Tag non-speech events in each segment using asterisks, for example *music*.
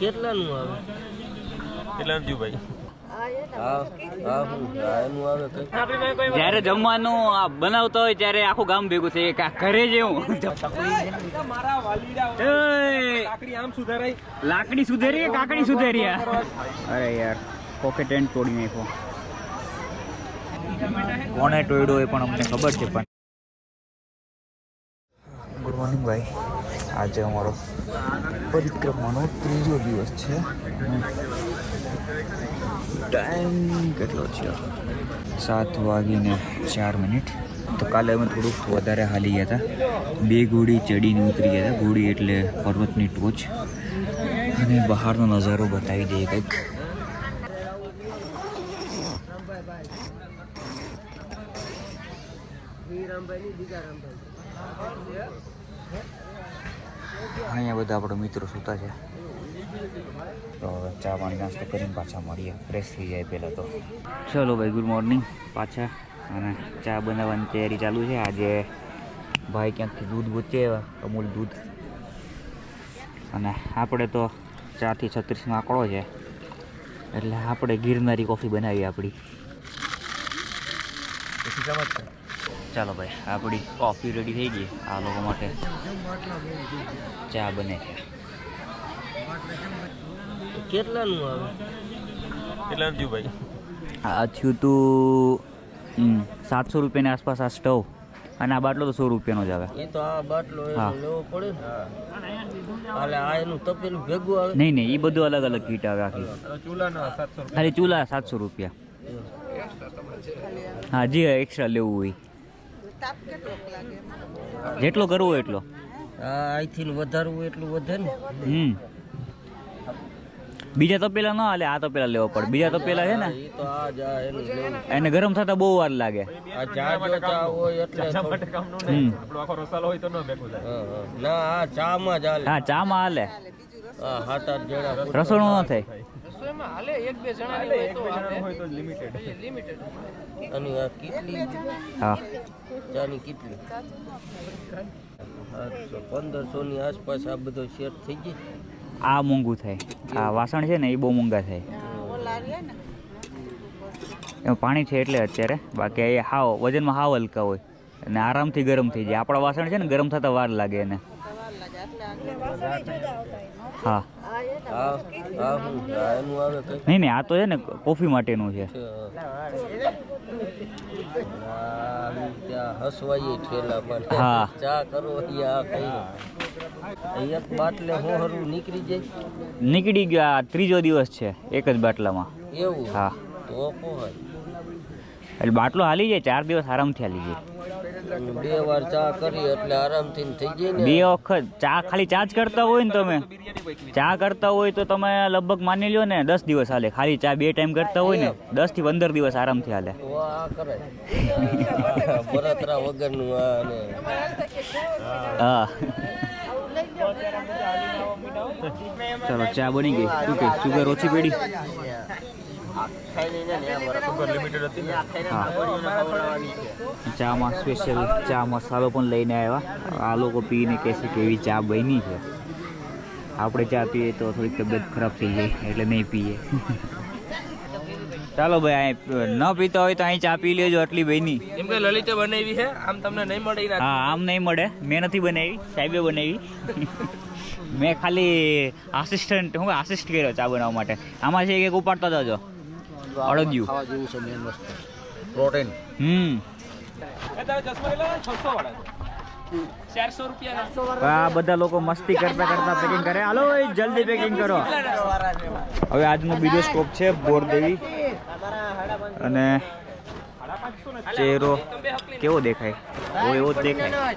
કેટલાનું આવે? કેટલા ભાઈ? જ્યારે જમવાનું આ બનાવતો હોય ત્યારે આખું ગામ ભેગું છે ઘરે જેવું લાકડી આમ સુધારી કાકડી સુધારી આ? અરે યાર પોકેટ એન્ડ તોડી નાખો કોને તોડ્યો એ પણ અમને ખબર છે પણ. ગુડ મોર્નિંગ ભાઈ. આજે અમારો પરિક્રમાનો ત્રીજો દિવસ છે. ટાઈમ કેટલો છે? સાત વાગીને ચાર મિનિટ. તો કાલે અમે થોડુંક વધારે હાલી ગયા હતા. બે ઘોડી ચડીને ઉતરી ગયા હતા. ઘોડી એટલે પર્વતની ટોચ. અને બહારનો નજારો બતાવી દઈએ કંઈક. અહીંયા બધા આપણા મિત્રો સૂતા છે. તો ચા પાણી નાસ્તો કરીને પાછા મળીએ. ફ્રેશ થઈ જાય પહેલાં તો. ચલો ભાઈ ગુડ મોર્નિંગ પાછા અને ચા બનાવવાની તૈયારી ચાલુ છે. આજે ભાઈ ક્યાંકથી દૂધ ગોચે અમૂલ દૂધ. અને આપણે તો ચારથી છત્રીસનો આંકડો છે. એટલે આપણે ગિરનારી કોફી બનાવી આપણી. ચાલો ભાઈ આપણી કોફી રેડી થઈ ગઈ. આ લોકો માટે ચા બને છે. કેટલાનું આવે? કેટલા થયું ભાઈ? આ થયું તું સાતસો રૂપિયાની આસપાસ આ સ્ટવ. અને આ બાટલો તો સો રૂપિયાનો જ આવે. એ તો આ બાટલો લેવો પડે ને? આ એનું તપેલું ભેગું આવે? નહીં નહીં એ બધું અલગ અલગ કીટ આવે આખી. ખાલી ચૂલા સાતસો રૂપિયા. હા જી એક્સ્ટ્રા લેવું હોય. જેટલો કરવો એટલો? આ અહીંથી વધારવું એટલું વધે ને. હમ. બીજા તપેલા ન હાલે આ તપેલા લેવો પડે. બીજા તપેલા છે ને? તો આ જ આ એનું ગરમ થતા બહુ વાર લાગે. આ જાજો ચા માં હોય તો ન થાય. હા, હા. ના હાલે? હા જણા હોય તો લિમિટેડ અને આ કેટલી? ચાની કેટલી? પંદરસો ની આસપાસ આ બધો શેર થઈ ગઈ આ મોંઘું થાય. આ વાસણ છે ને એ બહુ મોંઘા થાય. એમાં પાણી છે એટલે અત્યારે. બાકી એ હાવ વજનમાં હાવ હલકા હોય. અને આરામથી ગરમ થઈ જાય. આપણા વાસણ છે ને ગરમ થતા વાર લાગે એને. હા. નહીં નહીં આ તો છે ને કોફી માટેનું છે. ઠેલા પર હા. ચા કરો અહીંયા કઈ એક બાટલે હું નીકળી જાય નીકળી ગયો ત્રીજો દિવસ છે એક જ બાટલામાં. એવું? હા. તો એટલે બાટલો હાલી જાય ચાર દિવસ આરામથી હાલી જાય. બે વાર ચા કરી એટલે આરામથી થઈ જાય ને. બે વખત ચા ખાલી ચા જ કરતા હોય ને તમે. ચા કરતા હોય તો તમે લગભગ માની લ્યો ને દસ દિવસ હાલે. ખાલી ચા બે ટાઈમ કરતા હોય ને દસથી પંદર દિવસ આરામથી હાલે. કરાય વગરનું હા. ચલો ચા બની ગઈ. શું કે સુગર ઓછી પડી સુગર લિમિટેડ હતી ને હા ચામાં સ્પેશિયલ ચા મસાલો પણ લઈને આવ્યા. આ લોકો પીને કહેશે કે એવી ચા બની છે. આપણે ચા પીએ તો થોડીક તબિયત ખરાબ થઈ જાય એટલે નહીં પીએ. ચાલો ભાઈ અહીં ન પીતા હોય તો અહીં ચા પી લેજો આટલી બની. એમ કે લલિતે બનાવી છે આમ તમને નહીં મળે હા આમ નહીં મળે. મેં નથી બનાવી સાહેબે બનાવી. મેં ખાલી આસિસ્ટન્ટ હું આસિસ્ટ કર્યો ચા બનાવવા માટે. આમાં છે એક ઉપાડતા જજો. અડદિયું ખાવા જેવું છે મેન વસ્તુ. Protein hmm. આ બધા લોકો મસ્તી કરતા કરતા પેકિંગ કરે. હાલો જલ્દી પેકિંગ કરો. હવે આજનો બીજો સ્કોપ છે બોરદેવી અને ચહેરો કેવો દેખાય? ઓ એવો જ દેખાય.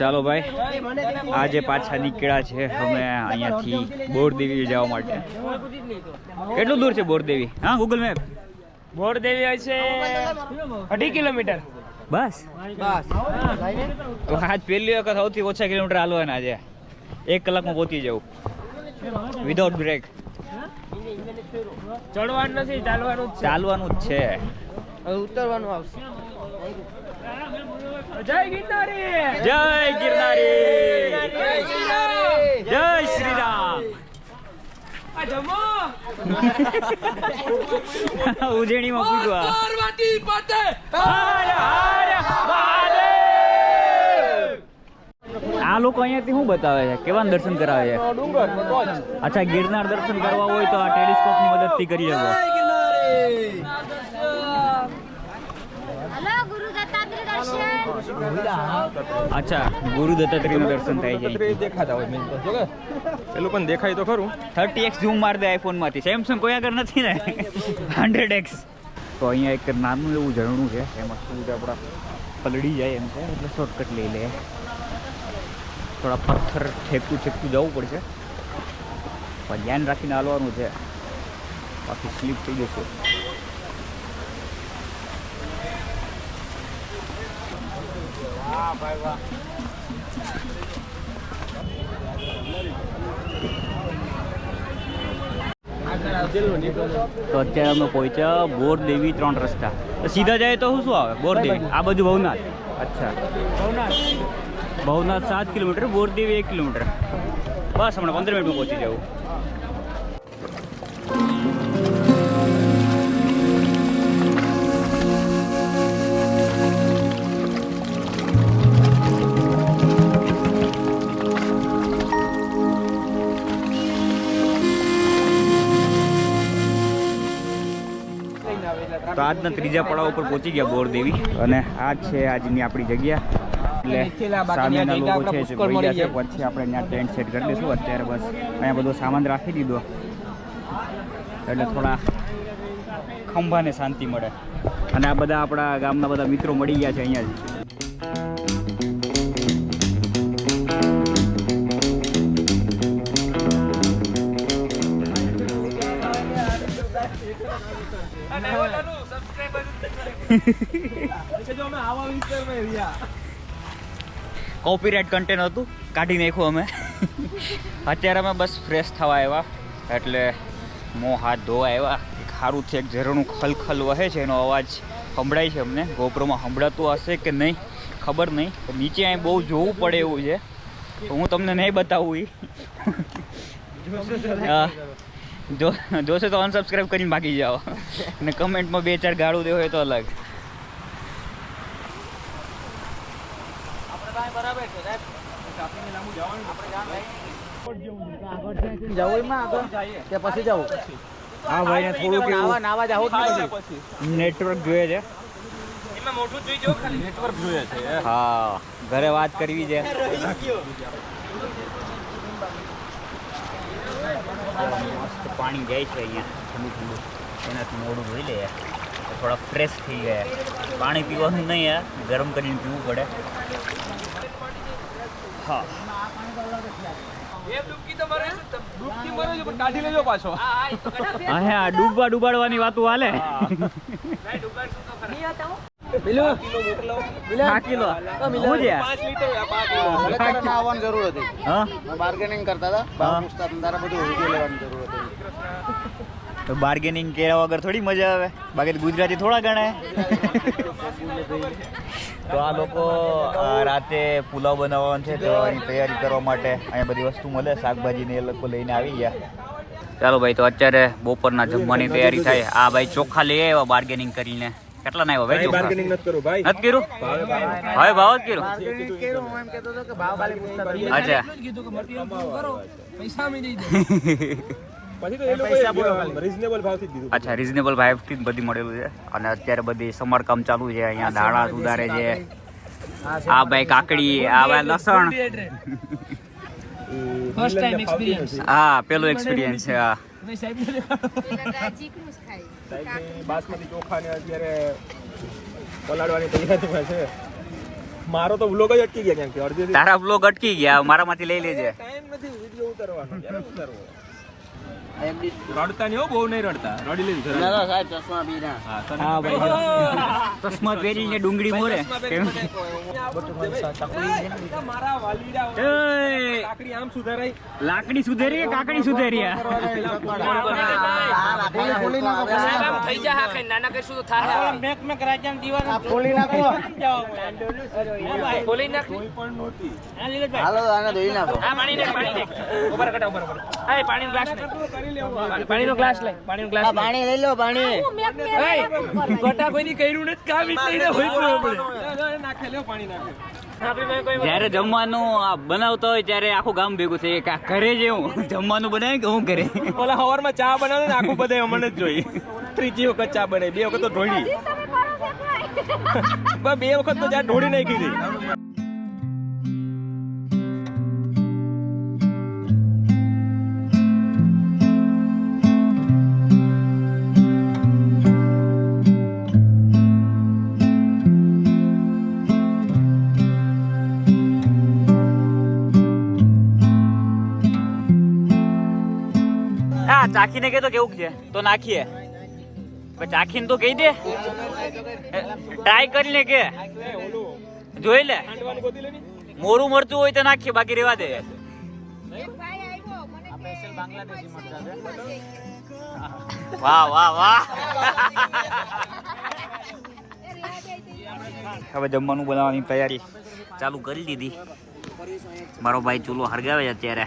ચાલો ભાઈ આજે પાછા નીકળ્યા છે અમે અહીંયાથી બોરદેવી જવા માટે. કેટલું દૂર છે બોરદેવી? હા ગૂગલ મેપ બોરદેવી હશે છે અઢી કિલોમીટર. બસ? તો આજ પહેલી વખત સૌથી ઓછા કિલોમીટર હાલવાના આજે. એક કલાકમાં પહોંચી જવું. વિધાઉટ બ્રેક ચડવાનું નથી ચાલવાનું ચાલવાનું જ છે. ઉતરવાનું આવશે. જય ગિરનારી! જય ગિરનારી! જય શ્રી રામ ઉજણીમાં આ. લોકો અહીંયાથી શું બતાવે છે? કેવા દર્શન કરાવે છે? અચ્છા ગિરનાર દર્શન કરવા હોય તો આ ટેલિસ્કોપની મદદથી કરી શકો હલો ગુરુ દત્તાત્રેય દર્શન અચ્છા ગુરુ દત્તાત્રેયનું દર્શન થાય છે દેખાતા હોય મેન તો જો પેલું પણ દેખાય તો ખરું. થર્ટી એક્સ ઝૂમ મારી દે આઈફોનમાંથી સેમસંગ કોઈ આગળ નથી ને? હંડ્રેડ એક્સ તો અહીંયા એક નાનું એવું ઝરણું છે એમાં શું છે આપણા? પલળી જાય એમ છે એટલે શોર્ટકટ લઈ લે. થોડા પથ્થર ઠેકતું ઠેકતું જવું પડશે. પણ ધ્યાન રાખીને હાલવાનું છે. બાકી સ્લીપ થઈ જશે. તો અત્યારે અમે પહોંચ્યા બોરદેવી ત્રણ રસ્તા. સીધા જાય તો શું શું આવે બોરદેવી આ બાજુ ભવનાથ. અચ્છા. ભવનાથ. ભવનાથ સાત કિલોમીટર બોરદેવી એક કિલોમીટર. બસ હમણાં પંદર મિનિટમાં પહોંચી જવું. તો આજના ત્રીજા પડાવ ઉપર પહોંચી ગયા બોરદેવી અને આ છે આજની આપણી જગ્યા. એટલે સામેના લોકો છે જે ભઈ ગયા પછી આપણે ત્યાં ટેન્ટ સેટ કરી દઈશું. અત્યારે બસ અહીંયા બધો સામાન રાખી દીધો. એટલે થોડા ખંભાને શાંતિ મળે. અને આ બધા આપણા ગામના બધા મિત્રો મળી ગયા છે અહીંયા જ. જો અમે આવા વિસ્તારમાં રહ્યા કોપીરાઇટ કન્ટેન્ટ હતું કાઢી નાખ્યું અમે. અત્યારે અમે બસ ફ્રેશ થવા આવ્યા એટલે મોં હાથ ધોવા આવ્યા. એક છે એક ઝરણું ખલખલ વહે છે એનો અવાજ સંભળાય છે અમને. ગોપરોમાં સંભળાતું હશે કે નહીં ખબર નહીં. પણ નીચે અહીં બહુ જોવું પડે એવું છે. તો હું તમને નહીં બતાવું ઈ. હા. જો જોશે તો અનસબસ્ક્રાઈબ કરીને ભાગી જાઓ. અને કમેન્ટમાં બે ચાર ગાળું દેવું હોય તો અલગ. પછી જવું હા ભાઈને થોડુંક એવું નાવા જાવ પછી. નેટવર્ક જોઈએ છે. એમાં મોટું જોઈ જો ખાલી. નેટવર્ક જોઈએ છે હા ઘરે વાત કરવી છે. પાણી જાય છે અહીંયા ઠંડુ ઠંડુ. એનાથી મોડું ધોઈ લે. તો થોડા ફ્રેશ થઈ ગયા. પાણી પીવાનું નહીં યાર ગરમ કરીને પીવું પડે. હા. ડૂબવા ડૂબાડવાની વાતો હાલે. પેલું કિલો જરૂર હતી. હા? બાર્ગેનિંગ કરતા હતા. તારા બધું લેવાની જરૂર. તો બાર્ગેનિંગ કર્યા વગર થોડી મજા આવે. બાકી ગુજરાતી થોડા ગણાય. તો આ લોકો રાતે પુલાવ બનાવવાનું છે તો એની તૈયારી કરવા માટે અહીંયા બધી વસ્તુ મળે શાકભાજી ને એ લોકો લઈને આવી ગયા. ચાલો ભાઈ તો અત્યારે બપોરના જમવાની તૈયારી થાય. આ ભાઈ ચોખા લઈ આવ્યા બાર્ગેનિંગ કરીને. કેટલા ના આવ્યો ભાઈ બાર્ગેનિંગ નથી કરું ભાઈ. કર્યું? હવે ભાવ. જ કર્યું? અચ્છા. *laughs* પછી તો એ લોકો રીઝનેબલ ભાવથી દીધું. અચ્છા રિઝનેબલ ભાવથી જ બધી મળેલું છે? અને અત્યારે બધી સમારકામ ચાલુ છે અહીંયા દાણા સુધારે છે. આ ભાઈ કાકડી આ ભાઈ લસણ. ફર્સ્ટ ટાઈમ એક્સપિરિયન્સ હા પેલો એક્સપિરિયન્સ છે હા. ચીકણું જ ખાય બાસમતી ચોખા ને અત્યારે પલાળવાની તૈયારીમાં છે. મારો તો વ્લોગ જ અટકી ગયા તારા અટકી ગયા મારામાંથી લઈ લેજે. ટાઈમ નથી વીડિયો ઉતારવાનો. ક્યારે ઉતારવો? રડતા નહીં હો બહુ નહીં રડતા રડી લીધું ના, ના, સાહેબ ચશ્મા બી હા ભાઈ ચશ્મા પહેરીને ડુંગળી મોરે મારા વાલીડા એય, કાકડી આમ સુધારાય લાકડી સુધારી કે કાકડી સુધેરી આ? કોઈ પણ નહોતી હાલો આને ધોઈ નાખો પાણીનો ગ્લાસ લઈ પાણીનો ગ્લાસ પાણી લઈ લો પાણી. ગટા કોઈની કર્યું નથી કામ એટલે હોય નાખે લ્યો પાણી નાખે. જ્યારે જમવાનું આ બનાવતો હોય ત્યારે આખું ગામ ભેગું થઈ કે આ ઘરે જેવું જમવાનું બનાવે કે હું ઘરે? ઓલા હવારમાં ચા બનાવે ને આખું બધા અમને જ જોઈ ત્રીજી વખત ચા બને બે વખત તો ઢોળી. બે વખત તો ચા ઢોળી નાખી હતી હા ચાખીને કે તો કેવું છે? તો નાખીએ. ચાખીને તો કહી દે. ટ્રાય કરીને કે. જોઈ લે. મોરું મરચું હોય તો નાખીએ, બાકી રેવા દે. વાહ વાહ વાહ. હવે જમવાનું બનાવવાની તૈયારી ચાલુ કરી દીધી. મારો ભાઈ ચૂલો હરગાવે છે અત્યારે.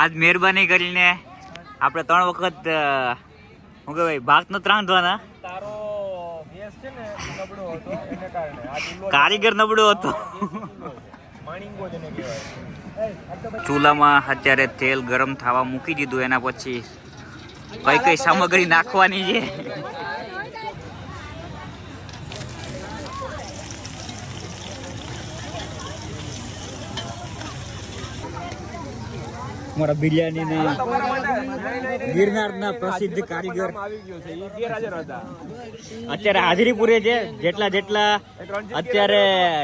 આજ મહેરબાની કરીને આપણે ત્રણ વખત શું કહેવાય ભાગ ને ચૂલો કારીગર નબળો હતો. ચૂલામાં અત્યારે તેલ ગરમ થવા મૂકી દીધું એના પછી કઈ કઈ સામગ્રી નાખવાની છે. મારા બિરયાની ગિરનારના પ્રસિદ્ધ કારીગર. અત્યારે હાજરી પૂરે છે જેટલા જેટલા અત્યારે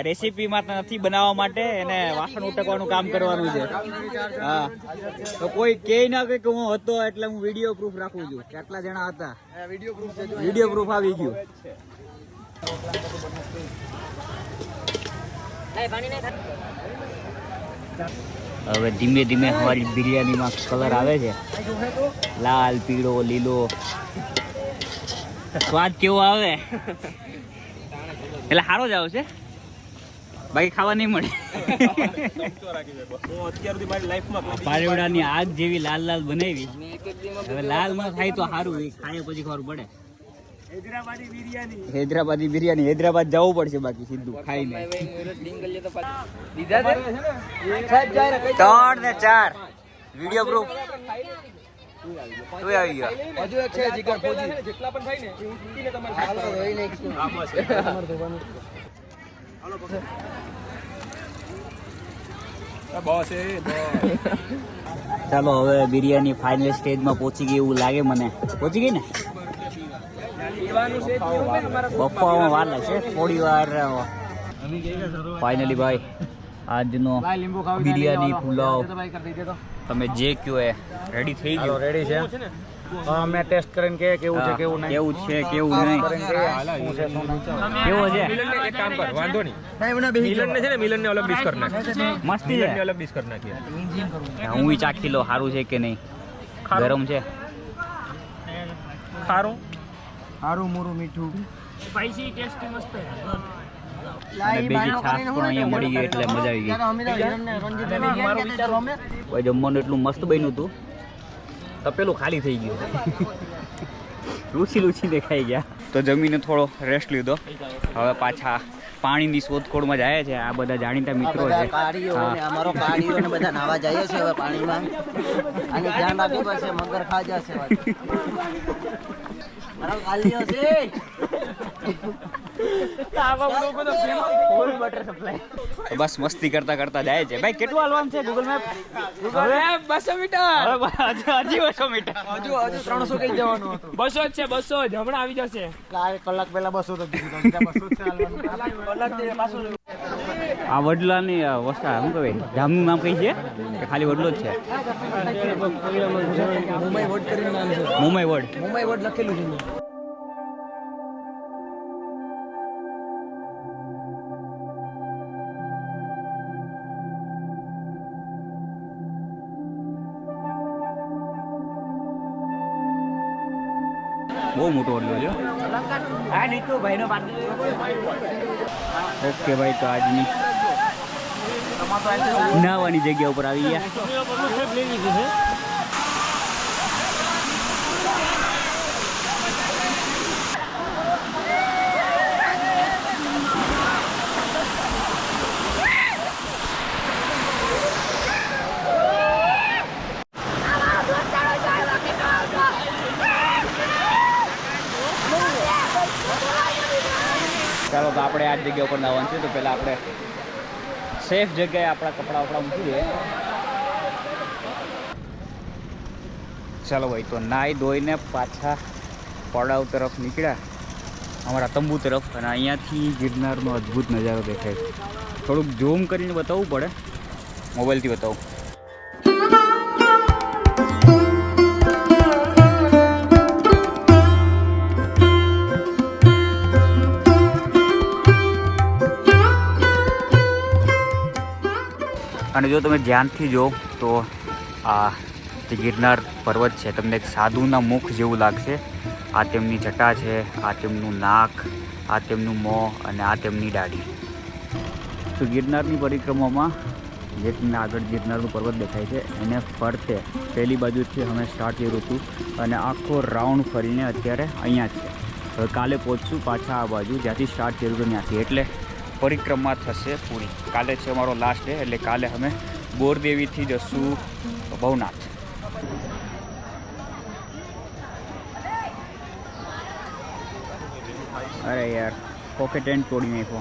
રેસીપીમાં તો નથી બનાવવા માટે એને વાસણ ઉટકવાનું કામ કરવાનું છે. હા. તો કોઈ કે ના કે હું હતો એટલે હું વીડિયો પ્રૂફ રાખું છું. કેટલા જણા હતા? વીડિયો પ્રૂફ આવી ગયું. હવે ધીમે ધીમે અમારી બિરયાનીમાં કલર આવે છે. લાલ, પીળો, લીલો. સ્વાદ કેવો આવે? એટલે સારો જ આવશે બાકી ખાવા નહીં મળે. પારેવડાની આગ જેવી લાલ લાલ બનાવી. હવે લાલ ન થાય તો સારું ખાય પછી ખબર પડે. હૈદરાબાદી બિરયાની હૈદરાબાદી બિરયાની હૈદરાબાદ જવું પડશે બાકી સીધું ખાઈને ત્રણ ને ચાર. વીડિયો પ્રૂફ તું આવી ગયો. હજુ એક છે જીગર ફોજી. જેટલા પણ થાય ને એ ઉઠીને તમારે હાલો ધોઈ નાખીશું આ બસ. આ બોસ એ બોસ. ચાલો હવે બિરયાની ફાઇનલ સ્ટેજમાં પહોંચી ગઈ એવું લાગે મને. પહોંચી ગઈ ને? બપ્પામાં વાર લાગશે થોડી વાર ફાઇનલી ભાઈ આજનો બિરયાની પુલાવ. તમે જે કયો એ રેડી થઈ ગયો? રેડી છે. અમે ટેસ્ટ કરીને કે કેવું છે કેવું નહીં. કેવું છે કેવું નહીં. કેવો છે? મિલનને એક કામ કર વાંધો નહીં. મિલનને છે ને મિલનને અલગ ડિશ કરી નાખ મસ્તી મિલનને છે અલગ ડિશ કરી નાખીએ. હું ઈ ચાખી લો સારું છે કે નહીં? ખારું. ગરમ છે? ખારું. સારું મોરું મીઠું. મજા આવી ગઈ. ભાઈ જમવાનું એટલું મસ્ત બન્યું હતું. તપેલું ખાલી થઈ ગયું. લૂછી લૂછી દેખાઈ ગયા. તો જમીને થોડો રેસ્ટ લીધો. હવે પાછા પાણીની શોધખોળમાં જાય છે. આ બધા જાણીતા મિત્રો છે. અમારો બધા નાવા જાય છે હવે પાણીમાં. આને ધ્યાન રાખવું પડશે મગર ખા જશે બસ મસ્તી કરતા કરતા જાય છે. ભાઈ કેટલું હાલવાનું છે ગૂગલ મેપ બસો મીટર. હજી બસો મીટર. હજુ હજુ ત્રણસો કઈ જવાનું હતું? બસો જ છે બસો જ. હમણાં આવી જશે. કલાક પહેલા બસો તો. કલાક પાછું આ વડલાની વસ્તા શું કહેવાય? ધામનું નામ કઈ છે? કે ખાલી વડલો જ છે. મુંબઈ વડ કરીને નામ છે. મુંબઈ વડ. મુંબઈ વડ લખેલું છે. બહુ મોટો વડલો છે. ઓકે ભાઈ તો આજની નાવાની જગ્યા ઉપર આવી ગયા ચાલો તો આપણે આ જ જગ્યા ઉપર નાવાનું છે, તો પહેલાં આપણે સેફ જગ્યાએ આપણા કપડાં વપડા મૂકી દઈએ. ચાલો ભાઈ, તો નાહી ધોઈને પાછા પડાવ તરફ નીકળ્યા. અમારા તંબુ તરફ, અને અહીંયાથી ગિરનારનો અદ્ભુત નજારો દેખાય થોડુંક ઝૂમ કરીને બતાવવું પડે. મોબાઈલથી બતાવું. અને જો તમે ધ્યાનથી જો, તો આ જે ગિરનાર પર્વત છે, તમને એક સાધુના મુખ જેવું લાગશે. આ તેમની જટા છે, આ તેમનું નાક, આ તેમનું મોં અને આ તેમની દાઢી તો ગિરનારની પરિક્રમામાં જે તમને આગળ ગિરનારનું પર્વત દેખાય છે, એને ફરતે પહેલી બાજુથી અમે સ્ટાર્ટ કર્યું હતું અને આખો રાઉન્ડ ફરીને અત્યારે અહીંયા છે. હવે કાલે પહોંચશું પાછા આ બાજુ, જ્યાંથી સ્ટાર્ટ કર્યું હતું ત્યાંથી. એટલે પરિક્રમા થશે પૂરી. કાલે છે અમારો લાસ્ટ ડે એટલે કાલે અમે બોરદેવીથી જશું ભવનાથ. અરે યાર પોકેટ ટેન્ટ તોડી નાખો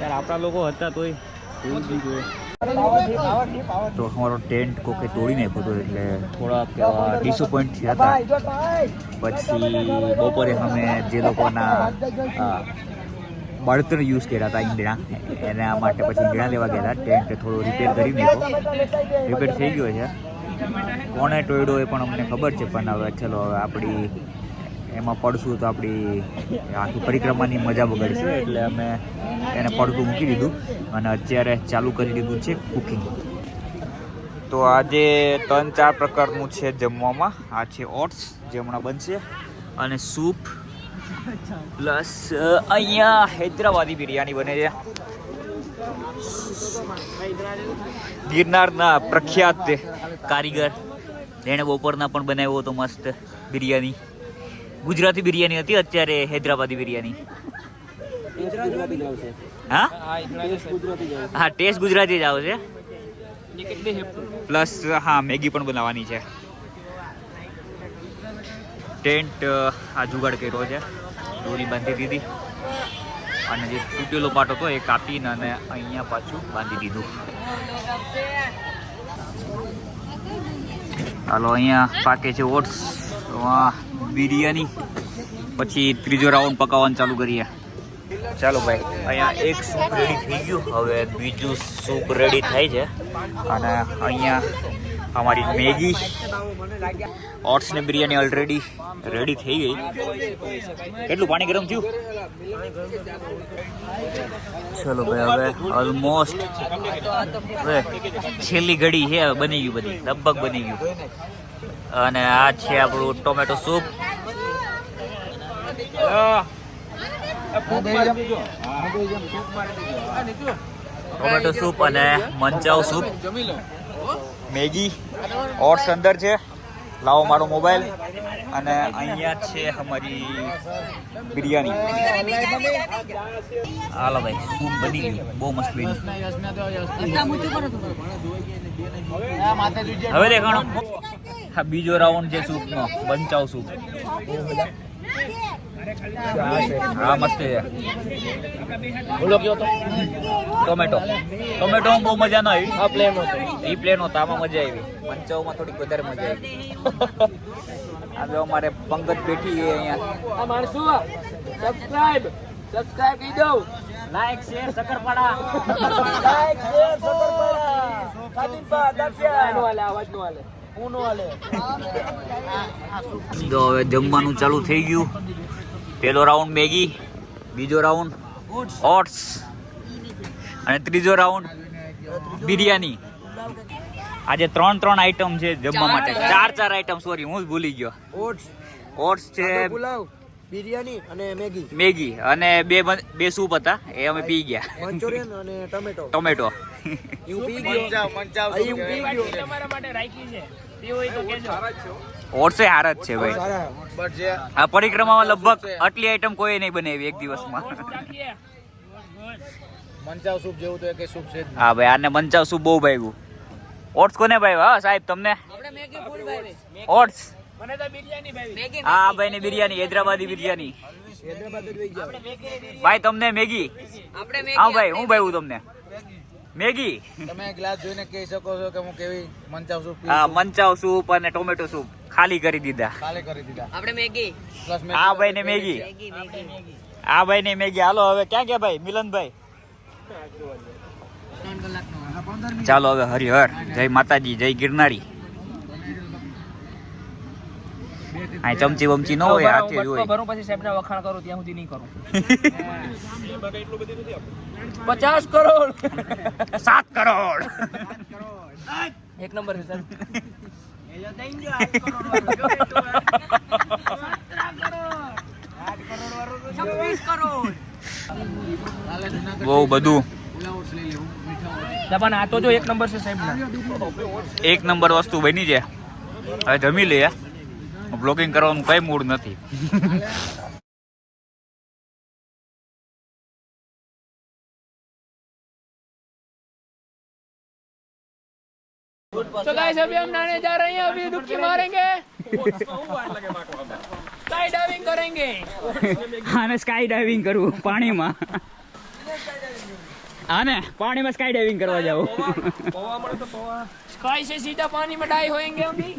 યાર આપણા લોકો હતા તોય. એવું જ જોઈએ. તો અમારો ટેન્ટ કોકે તોડી નાખ્યો હતો એટલે થોડાક ડિસઅપોઇન્ટ થયા હતા. પછી બપોરે અમે જે લોકોના બળતર યુઝ કર્યા હતા ઈંડણા એના માટે પછી ઈંડણા લેવા ગયા હતા. ટેન્ટ થોડો રિપેર કરી નાખ્યો. રિપેર થઈ ગયો છે. કોને ટોયડો એ પણ અમને ખબર છે, પણ હવે ચલો, હવે આપણી એમાં પડશું તો આપણી આખી પરિક્રમાની મજા બગડશે એટલે અમે એને પડતું મૂકી દીધું અને અત્યારે ચાલુ કરી દીધું છે કુકિંગ તો આજે ત્રણ ચાર પ્રકારનું છે જમવામાં. આ છે ઓટ્સ, જે હમણાં બનશે. અને સૂપ, પ્લસ અહીંયા હૈદરાબાદી બિરયાની બને છે. ગિરનારના પ્રખ્યાત કારીગર. એણે બપોરના પણ બનાવ્યો હતો મસ્ત બિરયાની. ગુજરાતી બિરયાની હતી, અત્યારે હૈદરાબાદી બિરયાની. હા? હા, ટેસ્ટ ગુજરાતી જ આવશે પ્લસ હા, મેગી પણ બનાવવાની છે. ટેન્ટ આ જુગાડ કર્યો છે. દોરી બાંધી દીધી. અને જે તૂટેલો પાટો હતો એ કાપીને અને અહીંયા પાછું બાંધી દીધું. હાલો, અહીંયા પાકે છે ઓટ્સ. તો બિરયાની. પછી ત્રીજો રાઉન્ડ પકાવવાનું ચાલુ કરીએ. ચાલો ભાઈ, અહીંયા એક સૂપ રેડી થઈ ગયું. હવે બીજું સૂપ રેડી થાય છે. અને અહીંયા અમારી Maggi, oats biryani already ready થઈ ગઈ. કેટલું પાણી ગરમ થયું? ચલો ભાઈ, હવે ઓલમોસ્ટ છેલ્લી ઘડી છે, બની ગયું બધી. લગભગ બની ગયું. અને આ છે આપણું ટોમેટો સૂપ ટોમેટો સૂપ અને મંચાવ સૂપ મેગી ઓટ્સ અંદર છે લાવો મારો મોબાઈલ અને અહીંયા છે અમારી બિરયાની હાલો ભાઈ સૂપ બની ગયું. બહુ મસ્ત બની હવે દેખાણો. બીજો રાઉન્ડ છે સૂપનો બંચાવ સૂપ હા મસ્ત છે. બોલો કયો તો? ટોમેટો. ટોમેટો બહુ મજા ના આવી. આ પ્લેન હતો. એ પ્લેન હતો આમાં મજા આવી. પંચાવમાં થોડીક વધારે મજા આવી. આજે અમારે પંકજ બેઠી છે અહીંયા. આ માણસો સબસ્ક્રાઇબ સબસ્ક્રાઇબ કરી દઉં. લાઈક શેર સકરપાડા. લાઈક શેર સકરપાડા. ખાદીપા દાસિયા. નો આલે અવાજ નો આલે હું નો આલે તો હવે જમવાનું ચાલુ થઈ ગયું. પેલો રાઉન્ડ મેગી બીજો રાઉન્ડ ઓટ્સ અને ત્રીજો રાઉન્ડ બિરયાની. આજે ત્રણ ત્રણ આઈટમ છે જમવા માટે. ચાર. ચાર આઈટમ સોરી હું જ ભૂલી ગયો. ઓટ્સ ઓટ્સ છે પુલાવ બિરયાની અને મેગી. મેગી અને બે બે સૂપ હતા એ અમે પી ગયા. મંચુરિયન અને ટમેટો. ટોમેટો. હું પી ગયો. હું પી ગયો. ઓટ્સ એ હાર જ છે ભાઈ. આ પરિક્રમામાં લગભગ આટલી આઈટમ કોઈ નહીં બનાવી એક દિવસમાં. મંચાવ સૂપ જેવું તો કે સૂપ છે હા ભાઈ આને મંચાવ સૂપ બહુ ભાગ્યું. ઓટ્સ કોને ભાઈ હા સાહેબ તમને? ઓટ્સ? મને તો બિરયાની ભાઈ હા ભાઈ ને બિરયાની હૈદરાબાદી બિરયાની. ભાઈ તમને મેગી? હા ભાઈ હું ભાઈ તમને? મેગી. તમે ગ્લાસ જોઈને કહી શકો છો કે હું કેવી મંચાવ સૂપ હા મંચાવ સૂપ અને ટોમેટો સૂપ ખાલી કરી દીધા. ખાલી કરી દીધા. આપણે મેગી. પ્લસ આ ભાઈ ને મેગી આ ભાઈ ને મેગી. હાલો હવે ક્યાં ગયા ભાઈ? મિલનભાઈ. ચાલો હવે હરિહર. જય માતાજી જય ગિરનારી. આ ચમચી બમચી ન હોય હાથે જ હોય. ભરું પછી સાહેબ વખાણ કરું ત્યાં સુધી નહીં કરું. *laughs* પચાસ કરોડ. સાત કરોડ. *laughs* એક નંબર છે સર બહુ બધું. દબાણ આ તો જો એક નંબર છે સાહેબ. એક નંબર વસ્તુ બની છે. હવે જમી લઈએ. બ્લોકિંગ કરવાનું કઈ મૂડ નથી तो गाइस अभी हम नहाने जा रहे हैं अभी डुबकी मारेंगे स्काई डाइविंग करेंगे આને સ્કાય ડાઇવિંગ કરવું પાણીમાં આને પાણીમાં સ્કાય ડાઇવિંગ કરવા જાવ स्काई से सीधा पानी में डाई होएंगे अभी